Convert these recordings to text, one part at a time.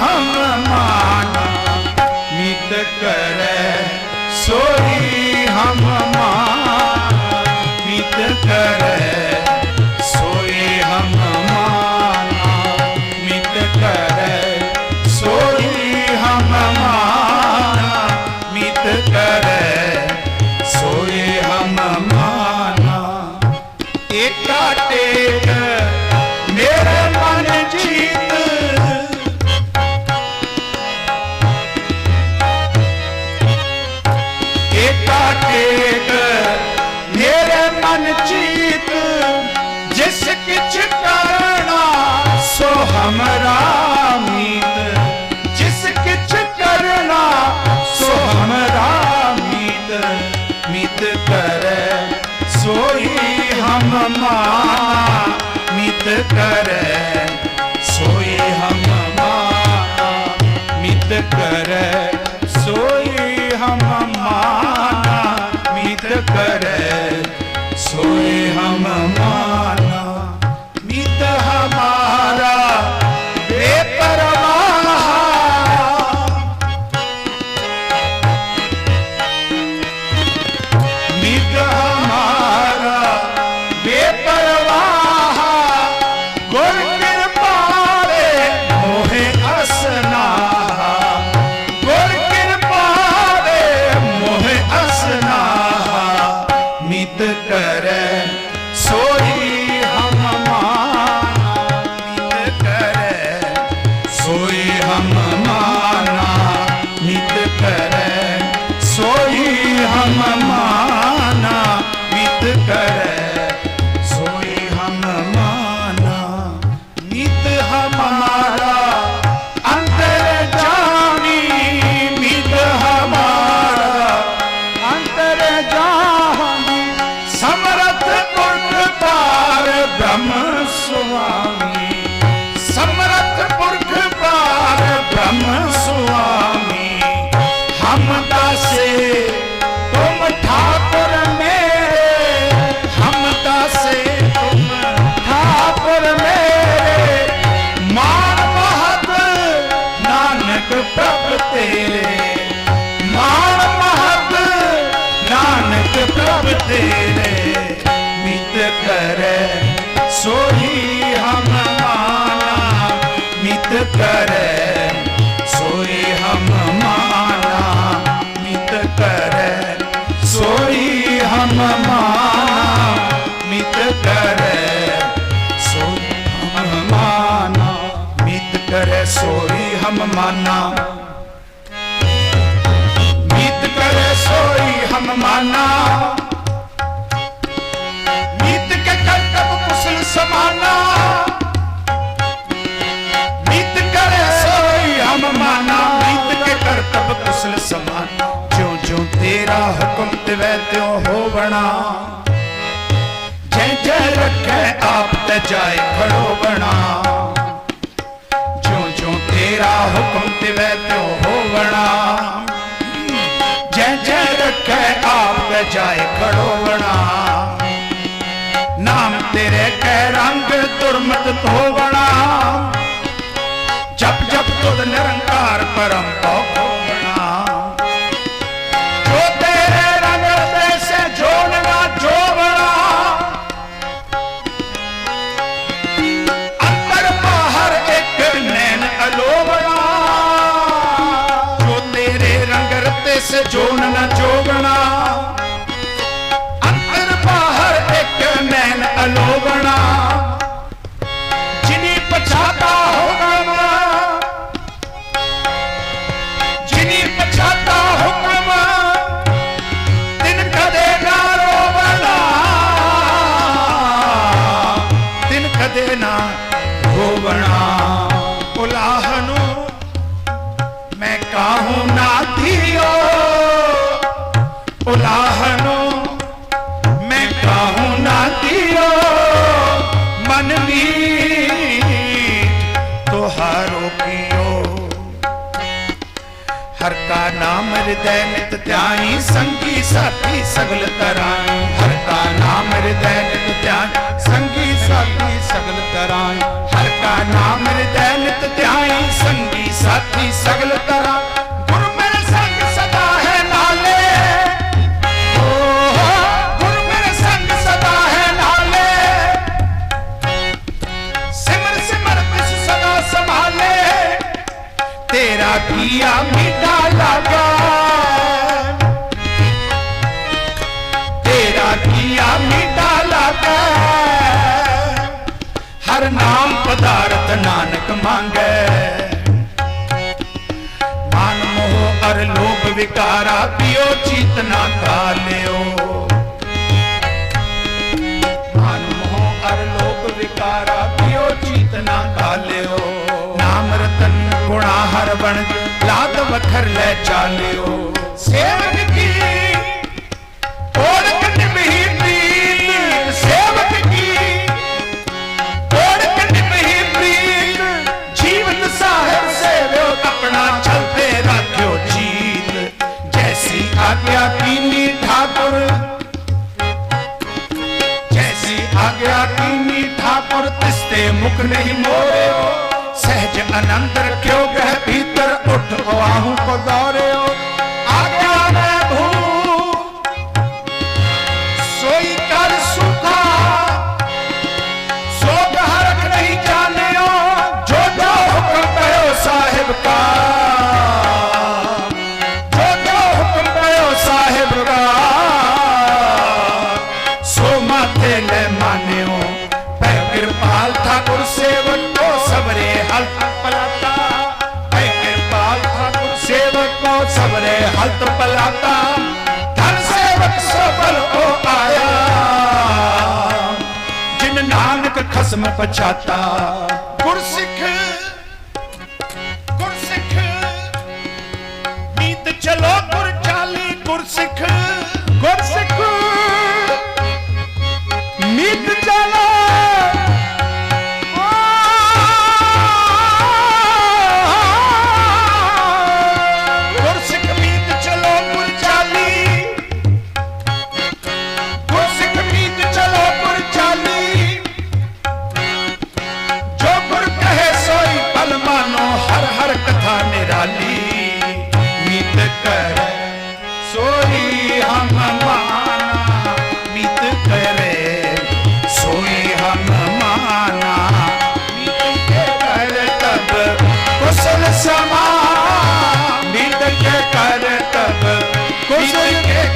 ਹਮ ਮਾਨਾ ਮੀਤ ਕਰ ਸੋਈ ਹਮ ਮਾਨਾ ਮੀਤ ਕਰ ਸੋਈ ਹਮ ਮਾਨਾ ਮਿਤ ਕਰੈ ਸੋਈ ਹਮ ਮਾਨਾ ਮਿਤ ਕਰੈ ਸੋਈ ਹਮ ਮਾਨਾ ਏਕਾ ਟੇਕ ਹਮ ਮਾਨਾ ਮੀਤ ਕਰੈ ਸੋਈ ਹਮ ਮਾਨਾ ਮਿਤ ਕਰੈ। ਸੁਆਮੀ। ਸਮਰਥ ਪੁਰਖ ਪਾਰ ਬ੍ਰਹਮ ਸੁਆਮੀ। ਹਮ ਦਾਸੇ, ਤੁਮ ਠਾਕੁਰ ਮੇਰੇ। ਹਮ ਦਾਸੇ, ਤੁਮ ਠਾਕੁਰ ਮੇਰੇ। ਮਾਨ ਮਹਤ ਨਾਨਕ ਪ੍ਰਭ ਤੇਰੇ। ਮਾਨ ਮਹਤ ਨਾਨਕ ਪ੍ਰਭ ਤੇਰੇ। ਮਿਤ ਕਰੈ ਕਰੈ ਸੋਈ ਹਮ ਮਾਨਾ ਮਿਤ ਕਰੈ ਸੋਈ ਹਮ ਮਾਨਾ ਮਿਤ ਕਰੈ ਸੋਈ ਹਮ ਮਾਨਾ ਮਿਤ ਕਰੈ ਸੋਈ ਹਮ ਮਾਨਾ ਮਿਤ ਕਰੈ ਸੋਈ ਹਮ ਮਾਨਾ ਕਰਤਬ ਕੁਸਲ ਜਿਉ ਜਿਉ ਤੇਰਾ ਹੁਕਮ ਤਿਵੈ ਤਿਉ ਹੋਵਣਾ ਜੈ ਜੈ ਰੱਖੈ ਆਪ ਤੇ ਜਾਏ ਖੜੋ ਬਣਾ। ਜਿਉ ਜਿਉ ਤੇਰਾ ਹੁਕਮ ਤਿਵੈ ਤਿਉ ਹੋਵਣਾ ਜੈ ਜੈ ਰੱਖੈ ਆਪ ਤੇ ਜਾਏ ਖੜੋ ਬਣਾ। ਨਾਮ ਤੇਰੇ ਕੈ ਰੰਗ ਦੁਰਮਤ ਧੋਵਣਾ ਜਪ ਜਪ ਤੁਧ ਨਿਰੰਕਾਰ ਪਰਮ ਪਉ ਰਤੇ ਨਾ ਜੋਗਣਾ ਅੰਦਰ ਬਾਹਰ ਇੱਕ ਨੈਣ ਅਲੋਗਣਾ। ਜਿਨੀ ਪਛਾਤਾ ਹੁਕਮ। ਜਿਨੀ ਪਛਾਤਾ ਹੁਕਮ, ਤਿਨ ਕਦੇ ਨਾ ਰੋਵਣਾ। ਤਿਨ ਕਦੇ ਨਾ ਰੋਵਣਾ। ਉਲਾਹ ਨੂੰ ਮੈਂ ਕਾਹੂ ਨਾ ਉਲਾਹ ਨੂੰ ਮੈਂ ਕਾਹੂ ਨਾ ਧੀਓ? ਹਿਰਦੈ ਨਿਤ ਧਿਆਈ ਸੰਗੀ ਸਾਥੀ ਸਗਲ ਤਰਾਈ ਹਰ ਕਾ ਨਾਮ ਹਿਰਦੈ ਨਿਤ ਧਿਆਈ ਸੰਗੀ ਸਾਥੀ ਸਗਲ ਤਰਾਈ ਹਰ ਕਾ ਨਾਮ ਹਿਰਦੈ ਨਿਤ ਧਿਆਈ ਸੰਗੀ ਸਾਥੀ ਸਗਲ ਪਦਾਰਥ ਨਾਨਕ ਮੰਗੈ। ਮਨ ਮੋਹ ਅਰ ਲੋਭ ਵਿਕਾਰਾ ਪਿਓ, ਚੀਤ ਨਾ ਕਾਲਿਓ ਮਨ ਮੋਹ ਅਰ ਲੋਭ ਵਿਕਾਰਾ ਪਿਓ, ਚੀਤ ਨਾ ਕਾਲਿਓ ਨਾਮ ਰਤਨ ਗੁਣਾ ਹਰ ਬਣ ਲਾਤ ਵਖਰ ਲੈ ਚਾਲਿਓ। ਸੇਵਕ ਨਹੀਂ ਮੋਰਿਓ ਸਹਿਜ ਆਨੰਦ ਰੱਖਿਓ ਸਬਰੇ ਪਲਾਤਾ ਧਨ ਸੇਵਕ ਸਫਲ ਹੋ ਆਇਆ। ਜਿਨ ਨਾਨਕ ਖਸਮ ਪਛਾਤਾ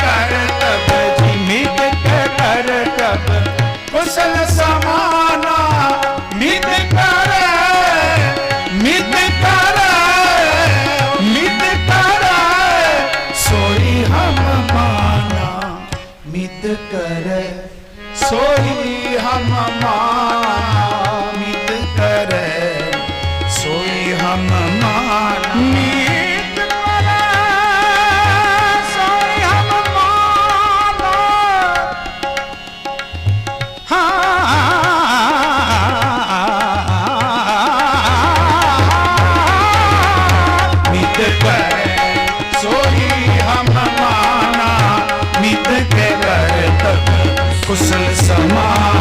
ਕਰ ਤਬ ਜੀ ਮੀਤ ਕੇ ਕਰ ਤਬ ਕੁਸਲ ਸਮਾਨਾ ਮਿਤ ਕਰ ਮਿਤ ਕਰ ਮਿਤ ਕਰ ਸੋਈ ਹਮ ਮਾਨਾ ਮਿਤ ਕਰ ਸੋਈ ਹਮ ਮਾਨਾ ਮਾਨਾ ਮਿਤ